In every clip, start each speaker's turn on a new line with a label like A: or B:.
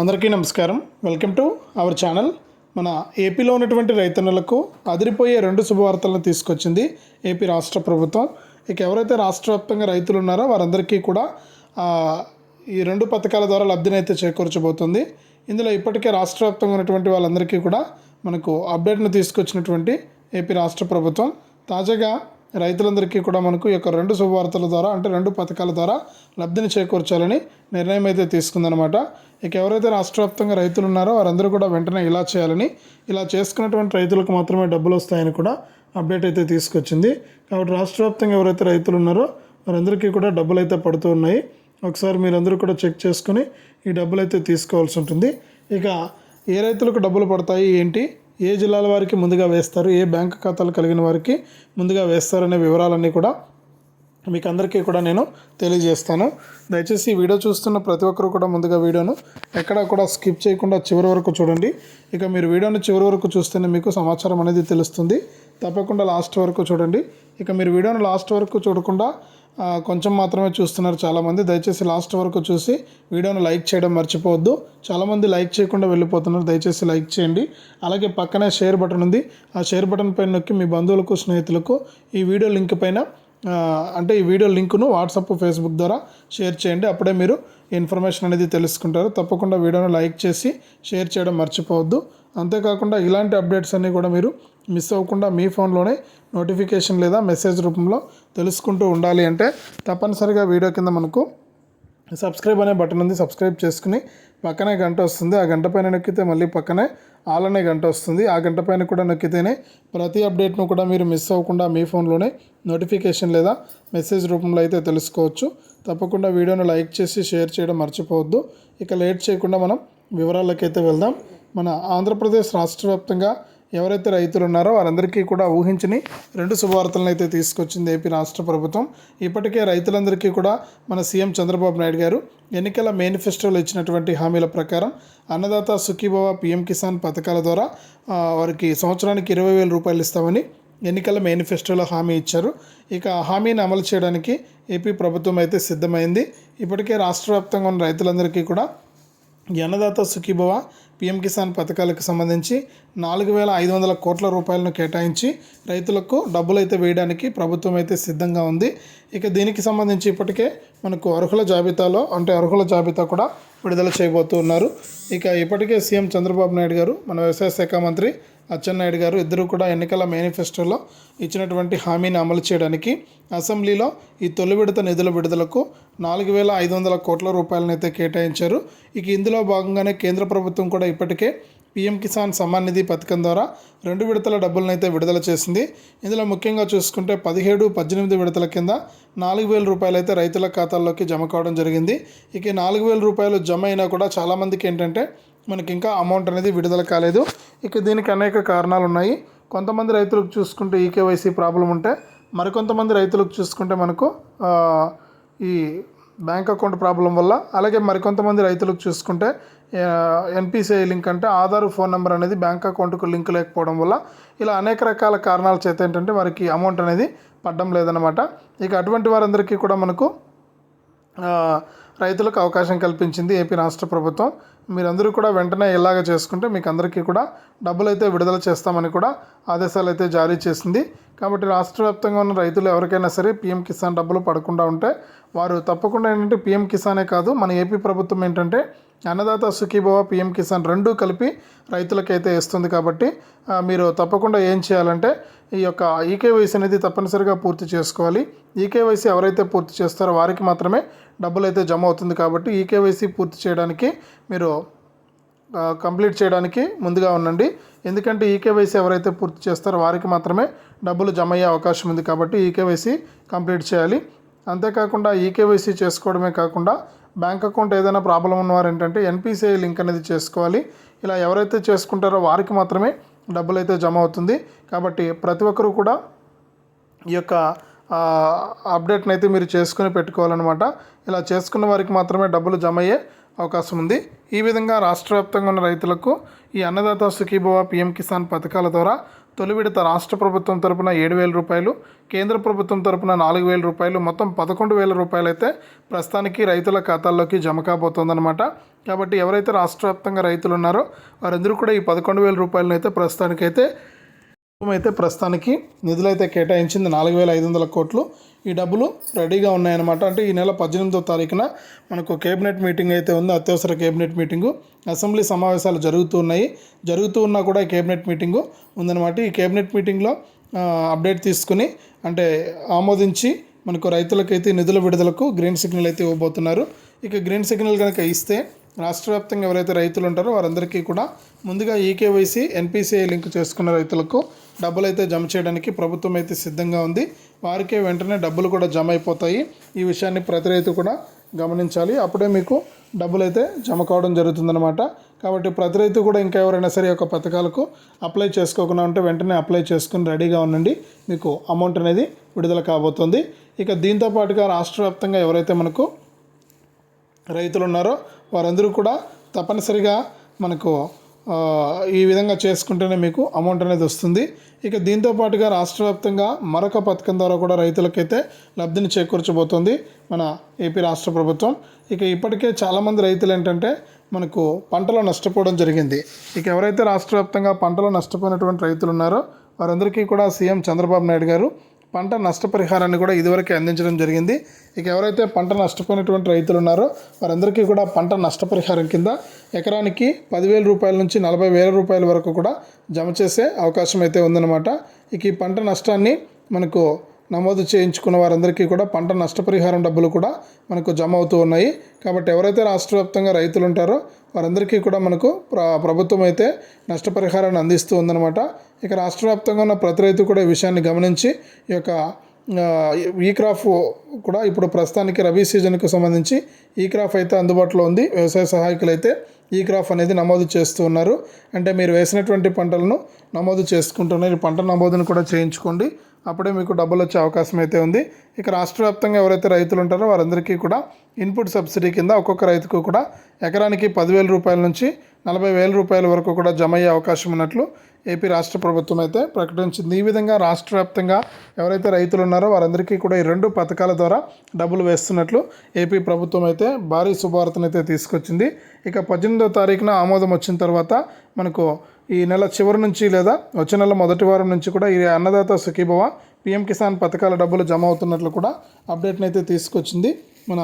A: అందరికీ నమస్కారం. Welcome to our channel. మన ఏపీలో ఉన్నటువంటి రైతన్నులకు అదిరిపోయే రెండు శుభవార్తలను తీసుకొచ్చింది ఏపీ రాష్ట్ర ప్రభుత్వం. ఇక ఎవరైతే రాష్ట్ర వ్యాప్తంగా రైతులు ఉన్నారో వారందరికీ కూడా ఈ రెండు పథకాల ద్వారా లబ్ధిని అయితే చేకూర్చబోతుంది. ఇందులో ఇప్పటికే రాష్ట్ర వ్యాప్తంగా ఉన్నటువంటి వాళ్ళందరికీ కూడా మనకు అప్డేట్ను తీసుకొచ్చినటువంటి ఏపీ రాష్ట్ర ప్రభుత్వం. తాజాగా రైతులందరికీ కూడా మనకు ఈ యొక్క రెండు శుభవార్తల ద్వారా అంటే రెండు పథకాల ద్వారా లబ్ధిని చేకూర్చాలని నిర్ణయం అయితే తీసుకుందనమాట ఇక ఎవరైతే రాష్ట్ర వ్యాప్తంగా రైతులు ఉన్నారో వారందరూ కూడా వెంటనే ఇలా చేయాలని ఇలా చేసుకున్నటువంటి రైతులకు మాత్రమే డబ్బులు వస్తాయని కూడా అప్డేట్ అయితే తీసుకొచ్చింది. కాబట్టి రాష్ట్ర వ్యాప్తంగా ఎవరైతే రైతులు ఉన్నారో వారందరికీ కూడా డబ్బులు అయితే పడుతూ ఉన్నాయి. ఒకసారి మీరందరూ కూడా చెక్ చేసుకుని ఈ డబ్బులు అయితే తీసుకోవాల్సి ఉంటుంది. ఇక ఏ రైతులకు డబ్బులు పడతాయి ఏంటి? ఏ జిల్లాల వారికి ముందుగా వేస్తారు ఏ బ్యాంక్ ఖాతాలు కలిగిన వారికి ముందుగా వేస్తారనే వివరాలన్నీ కూడా మీకు అందరికీ కూడా నేను తెలియజేస్తాను. దయచేసి ఈ వీడియో చూస్తున్న ప్రతి ఒక్కరు కూడా ముందుగా వీడియోను ఎక్కడా కూడా స్కిప్ చేయకుండా చివరి వరకు చూడండి. ఇక మీరు వీడియోను చివరి వరకు చూస్తేనే మీకు సమాచారం అనేది తెలుస్తుంది. తప్పకుండా లాస్ట్ వరకు చూడండి. ఇక మీరు వీడియోను లాస్ట్ వరకు చూడకుండా కొంచెం మాత్రమే చూస్తున్నారు చాలామంది. దయచేసి లాస్ట్ వరకు చూసి వీడియోను లైక్ చేయడం మర్చిపోవద్దు. చాలామంది లైక్ చేయకుండా వెళ్ళిపోతున్నారు. దయచేసి లైక్ చేయండి. అలాగే పక్కనే షేర్ బటన్ ఉంది. ఆ షేర్ బటన్ పైన నొక్కి మీ బంధువులకు స్నేహితులకు ఈ వీడియో లింక్ పైన అంటే ఈ వీడియో లింక్ను వాట్సాప్ ఫేస్బుక్ ద్వారా షేర్ చేయండి. అప్పుడే మీరు ఇన్ఫర్మేషన్ అనేది తెలుసుకుంటారు. తప్పకుండా వీడియోను లైక్ చేసి షేర్ చేయడం మర్చిపోవద్దు. అంతేకాకుండా ఇలాంటి అప్డేట్స్ అన్నీ కూడా మీరు మిస్ అవ్వకుండా మీ ఫోన్లోనే నోటిఫికేషన్ లేదా మెసేజ్ రూపంలో తెలుసుకుంటూ ఉండాలి అంటే తప్పనిసరిగా వీడియో కింద మనకు సబ్స్క్రైబ్ అనే బటన్ ఉంది. సబ్స్క్రైబ్ చేసుకుని పక్కనే గంట వస్తుంది. ఆ గంట పైన నొక్కితే మళ్ళీ పక్కనే ఆల్ అనే గంట వస్తుంది. ఆ గంట పైన కూడా నొక్కితేనే ప్రతి అప్డేట్ను కూడా మీరు మిస్ అవ్వకుండా మీ ఫోన్లోనే నోటిఫికేషన్ లేదా మెసేజ్ రూపంలో అయితే తెలుసుకోవచ్చు. తప్పకుండా వీడియోను లైక్ చేసి షేర్ చేయడం మర్చిపోవద్దు. ఇక లేట్ చేయకుండా మనం వివరాలకైతే వెళ్దాం. మన ఆంధ్రప్రదేశ్ రాష్ట్ర వ్యాప్తంగా ఎవరైతే రైతులు ఉన్నారో వారందరికీ కూడా ఊహించని రెండు శుభవార్తలను అయితే తీసుకొచ్చింది ఏపీ రాష్ట్ర ప్రభుత్వం. ఇప్పటికే రైతులందరికీ కూడా మన సీఎం చంద్రబాబు నాయుడు గారు ఎన్నికల మేనిఫెస్టోలో ఇచ్చినటువంటి హామీల ప్రకారం అన్నదాత సుఖీభవ పిఎం కిసాన్ పథకాల ద్వారా వారికి సంవత్సరానికి ఇరవై వేల రూపాయలు ఇస్తామని ఎన్నికల మేనిఫెస్టోలో హామీ ఇచ్చారు. ఇక ఆ హామీని అమలు చేయడానికి ఏపీ ప్రభుత్వం అయితే సిద్ధమైంది. ఇప్పటికే రాష్ట్ర వ్యాప్తంగా ఉన్న రైతులందరికీ కూడా అన్నదాత సుఖీభవ పిఎం కిసాన్ పథకాలకు సంబంధించి నాలుగు వేల ఐదు వందల కోట్ల రూపాయలను కేటాయించి రైతులకు డబ్బులు అయితే వేయడానికి ప్రభుత్వం అయితే సిద్ధంగా ఉంది. ఇక దీనికి సంబంధించి ఇప్పటికే మనకు అర్హుల జాబితాలో అంటే అర్హుల జాబితా కూడా విడుదల చేయబోతున్నారు ఇక ఇప్పటికే సీఎం చంద్రబాబు నాయుడు గారు మన వ్యవసాయ శాఖ మంత్రి అచ్చెన్నాయుడు గారు ఇద్దరు కూడా ఎన్నికల మేనిఫెస్టోలో ఇచ్చినటువంటి హామీని అమలు చేయడానికి అసెంబ్లీలో ఈ తొలి విడత నిధుల విడుదలకు నాలుగు వేల ఐదు వందల కోట్ల రూపాయలను అయితే కేటాయించారు. ఇక ఇందులో భాగంగానే కేంద్ర ప్రభుత్వం కూడా ఇప్పటికే పీఎం కిసాన్ సమ్మాన్ నిధి పథకం ద్వారా రెండు విడతల డబ్బులను అయితే విడుదల చేసింది. ఇందులో ముఖ్యంగా చూసుకుంటే పదిహేడు పద్దెనిమిది విడతల కింద నాలుగు వేల రూపాయలు అయితే రైతుల ఖాతాల్లోకి జమ కావడం జరిగింది. ఇక నాలుగు వేల రూపాయలు జమ అయినా కూడా చాలామందికి ఏంటంటే మనకి ఇంకా అమౌంట్ అనేది విడుదల కాలేదు. ఇక దీనికి అనేక కారణాలు ఉన్నాయి కొంతమంది రైతులకు చూసుకుంటే ఈకేవైసీ ప్రాబ్లం ఉంటే మరికొంతమంది రైతులకు చూసుకుంటే మనకు ఈ బ్యాంక్ అకౌంట్ ప్రాబ్లం వల్ల అలాగే మరికొంతమంది రైతులకు చూసుకుంటే ఎన్పిసిఐ లింక్ అంటే ఆధార్ ఫోన్ నెంబర్ అనేది బ్యాంక్ అకౌంట్కు లింక్ లేకపోవడం వల్ల ఇలా అనేక రకాల కారణాల చేత ఏంటంటే వారికి అమౌంట్ అనేది పడ్డం లేదనమాట ఇక అటువంటి వారందరికీ కూడా మనకు రైతులకు అవకాశం కల్పించింది ఏపీ రాష్ట్ర ప్రభుత్వం. మీరందరూ కూడా వెంటనే ఇలాగ చేసుకుంటే మీకు అందరికీ కూడా డబ్బులు అయితే విడుదల చేస్తామని కూడా ఆదేశాలు అయితే జారీ చేసింది. కాబట్టి రాష్ట్ర వ్యాప్తంగా ఉన్న రైతులు ఎవరికైనా సరే పీఎం కిసాన్ డబ్బులు పడకుండా ఉంటే వారు తప్పకుండా ఏంటంటే పీఎం కిసానే కాదు మన ఏపీ ప్రభుత్వం ఏంటంటే అన్నదాత సుఖీభవ పిఎం కిసాన్ రెండూ కలిపి రైతులకైతే ఇస్తుంది కాబట్టి మీరు తప్పకుండా ఏం చేయాలంటే ఈ యొక్క ఈకేవైసీ అనేది తప్పనిసరిగా పూర్తి చేసుకోవాలి. ఈకేవైసీ ఎవరైతే పూర్తి చేస్తారో వారికి మాత్రమే డబ్బులు అయితే జమ అవుతుంది కాబట్టి ఈకేవైసీ పూర్తి చేయడానికి మీరు కంప్లీట్ చేయడానికి ముందుగా ఉండండి. ఎందుకంటే ఈకేవైసీ ఎవరైతే పూర్తి చేస్తారో వారికి మాత్రమే డబ్బులు జమ అయ్యే అవకాశం ఉంది కాబట్టి ఈకేవైసీ కంప్లీట్ చేయాలి. అంతేకాకుండా ఈకేవైసీ చేసుకోవడమే కాకుండా బ్యాంక్ అకౌంట్ ఏదైనా ప్రాబ్లం ఉన్నవారు ఏంటంటే ఎన్పిసిఐ లింక్ అనేది చేసుకోవాలి. ఇలా ఎవరైతే చేసుకుంటారో వారికి మాత్రమే డబ్బులు అయితే జమ అవుతుంది. కాబట్టి ప్రతి ఒక్కరూ కూడా ఈ యొక్క అప్డేట్ని అయితే మీరు చేసుకుని పెట్టుకోవాలన్నమాట. ఇలా చేసుకున్న వారికి మాత్రమే డబ్బులు జమ అయ్యే అవకాశం ఉంది. ఈ విధంగా రాష్ట్ర వ్యాప్తంగా ఉన్న రైతులకు ఈ అన్నదాత సుఖీభవ పిఎం కిసాన్ పథకాల ద్వారా తొలి విడత రాష్ట్ర ప్రభుత్వం తరపున ఏడు వేల రూపాయలు కేంద్ర ప్రభుత్వం తరపున నాలుగు వేల రూపాయలు మొత్తం పదకొండు వేల రూపాయలు అయితే ప్రస్తుతానికి రైతుల ఖాతాల్లోకి జమ కాబోతోందన్నమాట. కాబట్టి ఎవరైతే రాష్ట్ర వ్యాప్తంగా రైతులు ఉన్నారో వారందరూ కూడా ఈ పదకొండు వేల రూపాయలను అయితే ప్రస్తుతానికైతే అయితే ప్రస్తుతానికి నిధులైతే కేటాయించింది నాలుగు వేల ఐదు వందల కోట్లు. ఈ డబ్బులు రెడీగా ఉన్నాయన్నమాట. అంటే ఈ నెల పద్దెనిమిదో తారీఖున మనకు కేబినెట్ మీటింగ్ అయితే ఉంది. అత్యవసర కేబినెట్ మీటింగు. అసెంబ్లీ సమావేశాలు జరుగుతూ ఉన్నాయి. జరుగుతూ ఉన్నా కూడా ఈ కేబినెట్ మీటింగు ఉందన్నమాట. ఈ కేబినెట్ మీటింగ్లో అప్డేట్ తీసుకుని అంటే ఆమోదించి మనకు రైతులకైతే నిధుల విడుదలకు గ్రీన్ సిగ్నల్ అయితే ఇవ్వబోతున్నారు. ఇక గ్రీన్ సిగ్నల్ కనుక ఇస్తే రాష్ట్ర వ్యాప్తంగా ఎవరైతే రైతులు ఉంటారో వారందరికీ కూడా ముందుగా ఈకేవైసీ ఎన్పిసిఐ లింక్ చేసుకున్న రైతులకు డబ్బులు అయితే జమ చేయడానికి ప్రభుత్వం అయితే సిద్ధంగా ఉంది. వారికే వెంటనే డబ్బులు కూడా జమ అయిపోతాయి ఈ విషయాన్ని ప్రతి రైతు కూడా గమనించాలి. అప్పుడే మీకు డబ్బులు అయితే జమ కావడం జరుగుతుందన్నమాట. కాబట్టి ప్రతి రైతు కూడా ఇంకా ఎవరైనా సరే ఒక యొక్క పథకాలకు అప్లై చేసుకోకుండా ఉంటే వెంటనే అప్లై చేసుకుని రెడీగా ఉండండి. మీకు అమౌంట్ అనేది విడుదల కాబోతుంది. ఇక దీంతో పాటుగా రాష్ట్ర వ్యాప్తంగా ఎవరైతే మనకు రైతులు ఉన్నారో వారందరూ కూడా తప్పనిసరిగా మనకు ఈ విధంగా చేసుకుంటేనే మీకు అమౌంట్ అనేది వస్తుంది. ఇక దీంతో పాటుగా రాష్ట్ర వ్యాప్తంగా మరొక పథకం ద్వారా కూడా రైతులకైతే లబ్ధిని చేకూర్చబోతోంది మన ఏపీ రాష్ట్ర ప్రభుత్వం. ఇక ఇప్పటికే చాలామంది రైతులు ఏంటంటే మనకు పంటలో నష్టపోవడం జరిగింది. ఇక ఎవరైతే రాష్ట్ర వ్యాప్తంగా పంటలో నష్టపోయినటువంటి రైతులు ఉన్నారో వారందరికీ కూడా సీఎం చంద్రబాబు నాయుడు గారు పంట నష్టపరిహారాన్ని కూడా ఇదివరకే అందించడం జరిగింది. ఇక ఎవరైతే పంట నష్టపోయినటువంటి రైతులు ఉన్నారో వారందరికీ కూడా పంట నష్టపరిహారం కింద ఎకరానికి పదివేల రూపాయల నుంచి నలభై వేల రూపాయల వరకు కూడా జమ చేసే అవకాశం అయితే ఉందన్నమాట. ఇక ఈ పంట నష్టాన్ని మనకు నమోదు చేయించుకున్న వారందరికీ కూడా పంట నష్టపరిహారం డబ్బులు కూడా మనకు జమ అవుతూ ఉన్నాయి. కాబట్టి ఎవరైతే రాష్ట్ర వ్యాప్తంగా రైతులు ఉంటారో వారందరికీ కూడా మనకు ప్ర ప్రభుత్వం అయితే నష్టపరిహారాన్ని అందిస్తూ ఉందన్నమాట. ఇక రాష్ట్ర వ్యాప్తంగా ఉన్న ప్రతి రైతు కూడా ఈ విషయాన్ని గమనించి ఈ యొక్క ఈ క్రాఫ్ కూడా ఇప్పుడు ప్రస్తుతానికి రబీ సీజన్కు సంబంధించి ఈ క్రాఫ్ అయితే అందుబాటులో ఉంది. వ్యవసాయ సహాయకులు అయితే ఈ క్రాఫ్ అనేది నమోదు చేస్తూ ఉన్నారు. అంటే మీరు వేసినటువంటి పంటలను నమోదు చేసుకుంటున్నారు ఈ పంట నమోదును కూడా చేయించుకోండి. అప్పుడే మీకు డబ్బులు వచ్చే అవకాశం అయితే ఉంది. ఇక రాష్ట్ర వ్యాప్తంగా ఎవరైతే రైతులు ఉంటారో వారందరికీ కూడా ఇన్పుట్ సబ్సిడీ కింద ఒక్కొక్క రైతుకు కూడా ఎకరానికి పదివేల రూపాయల నుంచి నలభై వేల రూపాయల వరకు కూడా జమ అయ్యే అవకాశం ఉన్నట్లు ఏపీ రాష్ట్ర ప్రభుత్వం అయితే ప్రకటించింది. ఈ విధంగా రాష్ట్ర వ్యాప్తంగా ఎవరైతే రైతులు ఉన్నారో వారందరికీ కూడా ఈ రెండు పథకాల ద్వారా డబ్బులు వేస్తున్నట్లు ఏపీ ప్రభుత్వం అయితే భారీ శుభవార్తనైతే తీసుకొచ్చింది. ఇక పద్దెనిమిదో తారీఖున ఆమోదం వచ్చిన తర్వాత మనకు ఈ నెల చివరి నుంచి లేదా వచ్చే నెల మొదటి వారం నుంచి కూడా ఈ అన్నదాత సుఖీభవ పిఎం కిసాన్ పథకాల డబ్బులు జమ అవుతున్నట్లు కూడా అప్డేట్ని అయితే తీసుకొచ్చింది మన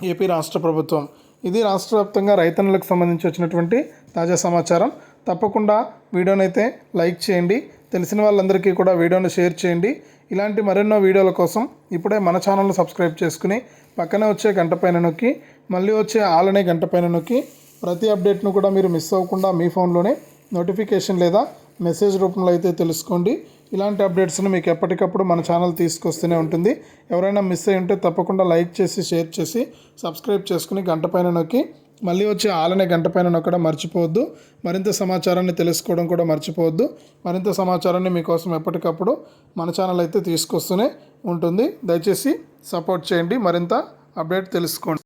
A: ఏపీ రాష్ట్ర ప్రభుత్వం. ఇది రాష్ట్ర వ్యాప్తంగా రైతన్నులకు సంబంధించి వచ్చినటువంటి తాజా సమాచారం. తప్పకుండా వీడియోనైతే లైక్ చేయండి. తెలిసిన వాళ్ళందరికీ కూడా వీడియోని షేర్ చేయండి. ఇలాంటి మరెన్నో వీడియోల కోసం ఇప్పుడే మన ఛానల్ను సబ్స్క్రైబ్ చేసుకుని పక్కనే వచ్చే గంట పైన నొక్కి మళ్ళీ వచ్చే ఆలనే గంట పైన నొక్కి ప్రతి అప్డేట్ను కూడా మీరు మిస్ అవ్వకుండా మీ ఫోన్లోనే నోటిఫికేషన్ లేదా మెసేజ్ రూపంలో అయితే తెలుసుకోండి. ఇలాంటి అప్డేట్స్ను మీకు ఎప్పటికప్పుడు మన ఛానల్ తీసుకొస్తూనే ఉంటుంది. ఎవరైనా మిస్ అయి ఉంటే తప్పకుండా లైక్ చేసి షేర్ చేసి సబ్స్క్రైబ్ చేసుకుని గంట పైన నొక్కి మళ్ళీ వచ్చి ఆలనే గంట పైన నొక్కడం మర్చిపోవద్దు. మరింత సమాచారాన్ని తెలుసుకోవడం కూడా మర్చిపోవద్దు. మరింత సమాచారాన్ని మీకోసం ఎప్పటికప్పుడు మన ఛానల్ అయితే తీసుకొస్తూనే ఉంటుంది. దయచేసి సపోర్ట్ చేయండి. మరింత అప్డేట్ తెలుసుకోండి.